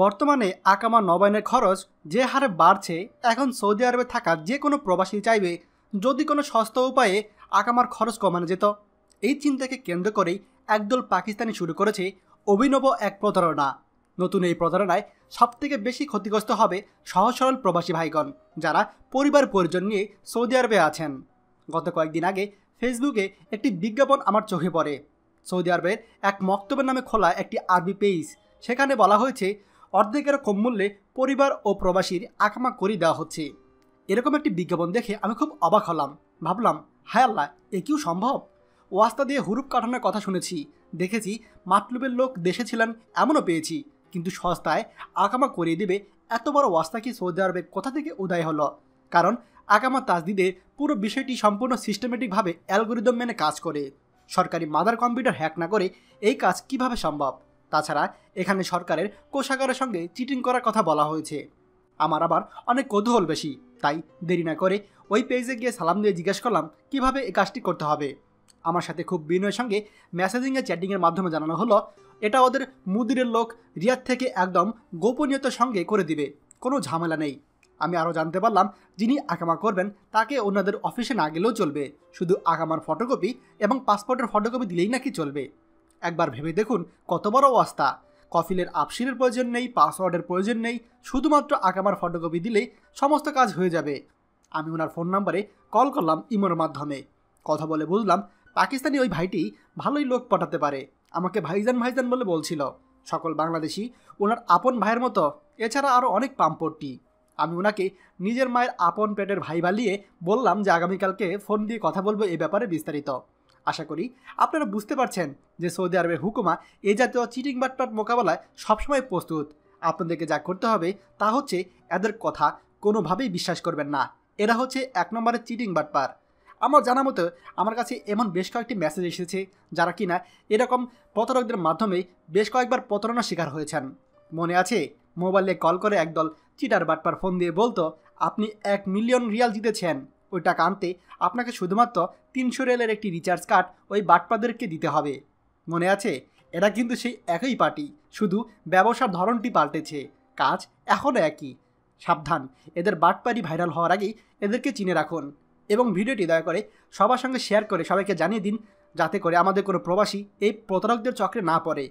বর্তমানে আকামা নবায়নের খরচ যে হারে বাড়ছে, এখন সৌদি আরবে থাকা যে কোনো প্রবাসী চাইবে যদি কোনো সস্তা উপায়ে আকামার খরচ কমানো যেত। এই চিন্তাকে কেন্দ্র করেই একদল পাকিস্তানি শুরু করেছে অভিনব এক প্রতারণা। নতুন এই প্রতারণায় সবথেকে বেশি ক্ষতিগ্রস্ত হবে সহজ সরল প্রবাসী ভাইগণ, যারা পরিবার পরিজন নিয়ে সৌদি আরবে আছেন। গত কয়েকদিন আগে ফেসবুকে একটি বিজ্ঞাপন আমার চোখে পড়ে। সৌদি আরবের এক মক্তবের নামে খোলা একটি আরবি পেজ, সেখানে বলা হয়েছে অর্ধেকের কম মূল্যে পরিবার ও প্রবাসীর আকামা করে দেওয়া হচ্ছে। এরকম একটি বিজ্ঞাপন দেখে আমি খুব অবাক হলাম। ভাবলাম, হায় আল্লাহ, এ কিও সম্ভব? ওয়াস্তা দিয়ে হুরুপ কাটানোর কথা শুনেছি। দেখেছি, মাতলুবের লোক দেশে ছিলেন, এমনও পেয়েছি। কিন্তু সস্তায় আকামা করিয়ে দেবে এত বড় ওয়াস্তা কি সৌদি আরবে কোথা থেকে উদয় হলো? কারণ, আকামা তাজদিদের পুরো বিষয়টি সম্পূর্ণ সিস্টেমেটিকভাবে অ্যালগোরিদম মেনে কাজ করে। সরকারি মাদার কম্পিউটার হ্যাক না করে এই কাজ কীভাবে সম্ভব? তাছাড়া এখানে সরকারের কোষাগারের সঙ্গে চিটিং করার কথা বলা হয়েছে। আমার আবার অনেক কৌতূহল বেশি, তাই দেরি না করে ওই পেজে গিয়ে সালাম দিয়ে জিজ্ঞেস করলাম, কীভাবে এই কাজটি করতে হবে? আমার সাথে খুব বিনয়ের সঙ্গে মেসেজিংয়ে চ্যাটিংয়ের মাধ্যমে জানানো হলো, এটা ওদের মুদিরের লোক রিয়াদ থেকে একদম গোপনীয়তার সঙ্গে করে দিবে, কোনো ঝামেলা নেই। আমি আরও জানতে পারলাম, যিনি আকামা করবেন, তাকে ওনাদের অফিসে না গেলেও চলবে। শুধু আকামার ফটোকপি এবং পাসপোর্টের ফটোকপি দিলেই নাকি চলবে। একবার ভেবে দেখুন কত বড় অবস্থা। কফিলের আপসিরের প্রয়োজন নেই, পাসওয়ার্ডের প্রয়োজন নেই, শুধুমাত্র আকামার ফটোকপি দিলেই সমস্ত কাজ হয়ে যাবে। আমি ওনার ফোন নাম্বারে কল করলাম ইমোর মাধ্যমে। কথা বলে বুঝলাম পাকিস্তানি ওই ভাইটি ভালোই লোক পটাতে পারে, আমাকে ভাইজান ভাইজান বলে বলছিল। সকল বাংলাদেশি ওনার আপন ভাইয়ের মতো, এছাড়া আরও অনেক পাম্পট্টি আমি ওনাকে নিজের মায়ের আপন পেটের ভাই বালিয়ে বললাম যে আগামীকালকে ফোন দিয়ে কথা বলব এ ব্যাপারে বিস্তারিত। আশা করি আপনারা বুঝতে পারছেন যে সৌদি আরবের হুকুমা এ জাতীয় চিটিং বাটপাট মোকাবেলায় সবসময় প্রস্তুত। আপনাদেরকে যা করতে হবে তা হচ্ছে এদের কথা কোনোভাবেই বিশ্বাস করবেন না। এরা হচ্ছে এক নম্বরের চিটিং বাটপার। আমার জানা মতো আমার কাছে এমন বেশ কয়েকটি মেসেজ এসেছে যারা কিনা এরকম প্রতারকদের মাধ্যমে বেশ কয়েকবার প্রতারণার শিকার হয়েছেন। মনে আছে? মোবাইলে কল করে একদল চিটার বাটপার ফোন দিয়ে বলতো, আপনি এক মিলিয়ন রিয়াল জিতেছেন। ওই টাকা আনতে আপনাকে শুধুমাত্র তিনশো রেলের একটি রিচার্জ কার্ড ওই বাটপাদেরকে দিতে হবে। মনে আছে? এরা কিন্তু সেই একই পার্টি, শুধু ব্যবসার ধরনটি পাল্টেছে। কাজ এখনও একই। সাবধান, এদের বাটপারি ভাইরাল হওয়ার আগেই এদেরকে চিনে রাখুন। এবং ভিডিওটি দয়া করে সবার সঙ্গে শেয়ার করে সবাইকে জানিয়ে দিন, যাতে করে আমাদের কোনো প্রবাসী এই প্রতারকদের চক্রে না পড়ে।